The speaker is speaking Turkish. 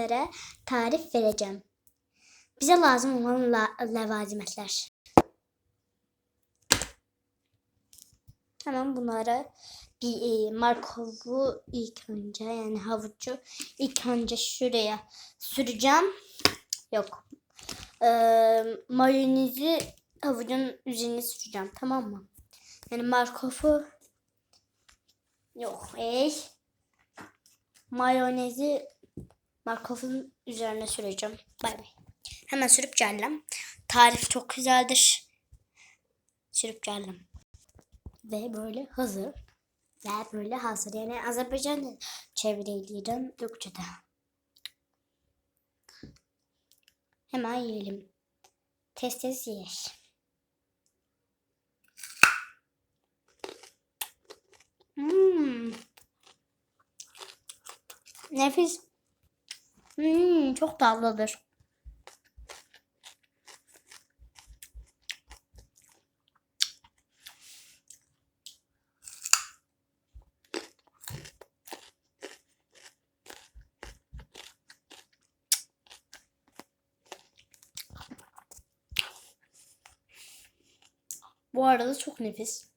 sizlere tarif vereceğim. Bize lazım olan la levazimetler. Hemen bunları bir e, markovu ilk önce yani havucu ilk önce şuraya süreceğim. Yok. Ee, mayonezi havucun üzerine süreceğim tamam mı? Yani markovu yok ey. Mayonezi markovun üzerine süreceğim. Bay bay. Hemen sürüp geldim. Tarif çok güzeldir. Sürüp geldim. Ve böyle hazır. Ve böyle hazır. Yani Azerbaycan'da çevreliydim. Türkçe'de. Hemen yiyelim. Tez tez yiyelim. Hmm. Nefis. Hmm, çok tatlıdır. Bu arada çok nefis.